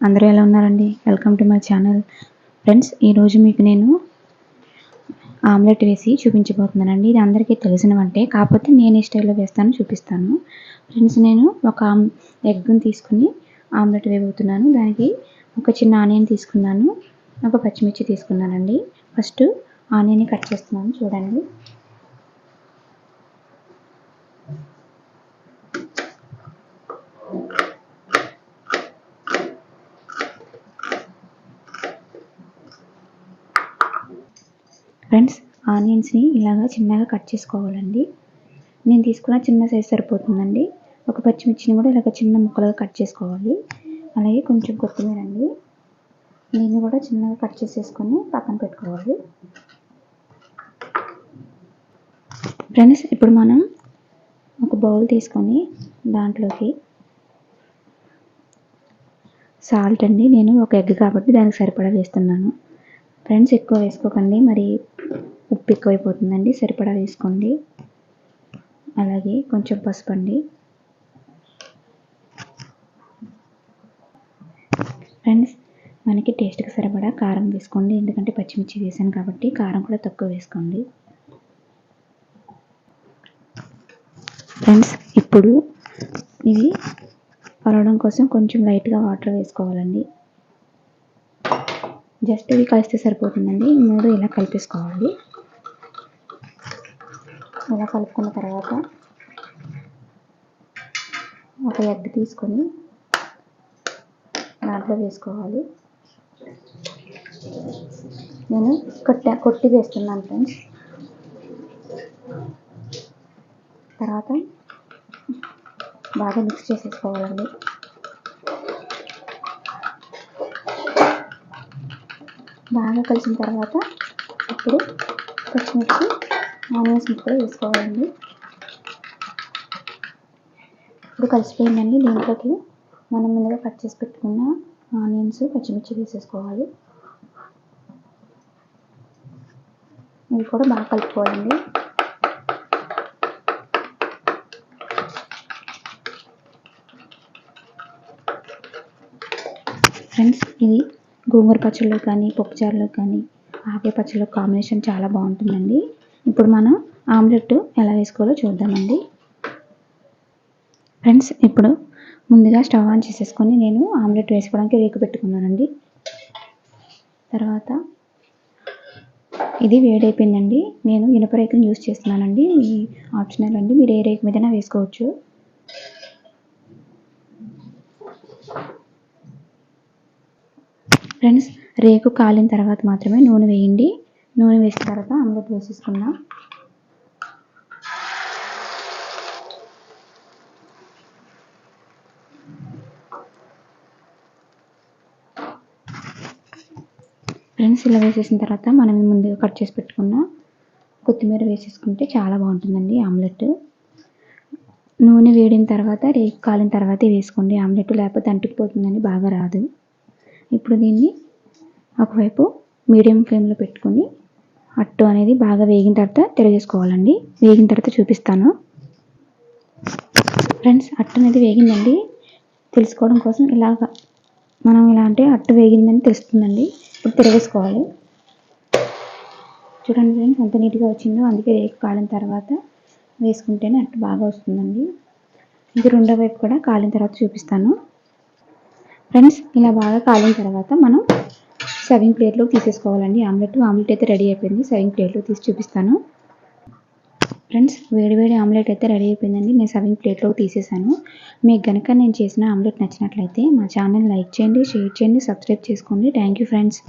అందరూ ఎలా ఉన్నారండి? Welcome to my channel friends ఈరోజు మీకు నేను ఆమ్లెట్ వేసి చూపించబోతున్నానండి. ఇది అందరికీ తెలిసిన వంటే కాకపోతే నేను ఈ స్టైల్లో వేస్తాను చూపిస్తాను. ఫ్రెండ్స్ నేను ఒక ఆమ్ ఎగ్ని తీసుకుని ఆమ్లెట్ వేయబోతున్నాను. దానికి ఒక చిన్న ఆనియన్ తీసుకున్నాను. ఒక పచ్చిమిర్చి తీసుకున్నానండి. ఫస్ట్ ఆనియన్ని కట్ చేస్తున్నాను చూడండి. ఫ్రెండ్స్ ఆనియన్స్ని ఇలాగా చిన్నగా కట్ చేసుకోవాలండి. నేను తీసుకున్న చిన్న సైజ్ సరిపోతుందండి. ఒక పచ్చిమిర్చిని కూడా ఇలాగ చిన్న ముక్కలుగా కట్ చేసుకోవాలి. అలాగే కొంచెం కొత్తిమీర అండి దీన్ని కూడా చిన్నగా కట్ చేసేసుకొని పక్కన పెట్టుకోవాలి. ఫ్రెండ్స్ ఇప్పుడు మనం ఒక బౌల్ తీసుకొని దాంట్లోకి సాల్ట్ అండి. నేను ఒక ఎగ్ కాబట్టి దానికి సరిపడా వేస్తున్నాను. ఫ్రెండ్స్ ఎక్కువ వేసుకోకండి. మరి ఉప్పు ఎక్కువైపోతుందండి. సరిపడా వేసుకోండి. అలాగే కొంచెం పసుపు అండి ఫ్రెండ్స్ మనకి టేస్ట్కి సరిపడా కారం వేసుకోండి. ఎందుకంటే పచ్చిమిర్చి వేసాను కాబట్టి కారం కూడా తక్కువ వేసుకోండి. ఫ్రెండ్స్ ఇప్పుడు ఇది పరవడం కోసం కొంచెం లైట్గా వాటర్ వేసుకోవాలండి. జస్ట్ ఇవి కలిస్తే సరిపోతుందండి. మూడు ఇలా కలిపేసుకోవాలి. ఇలా కలుపుకున్న తర్వాత ఒక ఎగ్ తీసుకొని దాంట్లో వేసుకోవాలి. నేను కొట్ట కొట్టి వేస్తున్నాను ఫ్రెండ్స్. తర్వాత బాగా మిక్స్ చేసేసుకోవాలండి. బాగా కలిసిన తర్వాత ఇప్పుడు పచ్చిమిర్చి ఆనియన్స్ ముక్కలు వేసుకోవాలండి. ఇప్పుడు కలిసిపోయిందండి. దీంట్లోకి మనం ముందుగా కట్ చేసి పెట్టుకున్న ఆనియన్స్ పచ్చిమిర్చి వేసేసుకోవాలి. ఇవి కూడా బాగా కలుపుకోవాలండి. ఫ్రెండ్స్ ఇది గోంగూర పచ్చళ్ళు కానీ పప్పుచారులో కానీ ఆవకాయ పచ్చళ్ళలో కాంబినేషన్ చాలా బాగుంటుందండి. ఇప్పుడు మనం ఆమ్లెట్ ఎలా వేసుకోవాలో చూద్దామండి. ఫ్రెండ్స్ ఇప్పుడు ముందుగా స్టవ్ ఆన్ చేసేసుకొని నేను ఆమ్లెట్ వేసుకోవడానికి రేకు పెట్టుకున్నానండి. తర్వాత ఇది వేడైపోయిందండి. నేను ఇనుప రేకును యూస్ చేస్తున్నానండి. ఈ ఆప్షనల్ అండి. మీరు ఏ రేకు మీదైనా వేసుకోవచ్చు. ఫ్రెండ్స్ రేకు కాలిన తర్వాత మాత్రమే నూనె వేయండి. నూనె వేసిన తర్వాత ఆమ్లెట్ వేసేసుకుందాం. ఫ్రెండ్స్ ఇలా వేసేసిన తర్వాత మనం ముందుగా కట్ చేసి పెట్టుకున్న కొత్తిమీర వేసేసుకుంటే చాలా బాగుంటుందండి ఆమ్లెట్. నూనె వేడిన తర్వాత రేకు కాలిన తర్వాత వేసుకోండి. ఆమ్లెట్ లేకపోతే అంటుకుపోతుందని బాగా రాదు. ఇప్పుడు దీన్ని ఒకవైపు మీడియం ఫ్లేమ్లో పెట్టుకొని అట్టు అనేది బాగా వేగిన తర్వాత తిరగేసుకోవాలండి. వేగిన తర్వాత చూపిస్తాను. ఫ్రెండ్స్ అట్టు అనేది వేగిందండి. తెలుసుకోవడం కోసం ఇలాగ మనం ఇలా అంటే అట్టు వేగిందని తెలుస్తుందండి. ఇప్పుడు తిరగేసుకోవాలి. చూడండి ఫ్రెండ్స్ ఎంత నీట్గా వచ్చిందో. అందుకే రేకు కాలిన తర్వాత వేసుకుంటేనే అట్టు బాగా వస్తుందండి. ఇది రెండో వైపు కూడా కాలిన తర్వాత చూపిస్తాను. ఫ్రెండ్స్ ఇలా బాగా కాలిన తర్వాత మనం సర్వింగ్ ప్లేట్లో తీసేసుకోవాలండి. ఆమ్లెట్ ఆమ్లెట్ అయితే రెడీ అయిపోయింది. సర్వింగ్ ప్లేట్లో తీసి చూపిస్తాను. ఫ్రెండ్స్ వేడివేడి ఆమ్లెట్ అయితే రెడీ అయిపోయిందండి. నేను సర్వింగ్ ప్లేట్లో తీసేసాను. మీకు కనుక నేను చేసిన ఆమ్లెట్ నచ్చినట్లయితే మా ఛానల్ లైక్ చేయండి షేర్ చేయండి సబ్స్క్రైబ్ చేసుకోండి. Thank you friends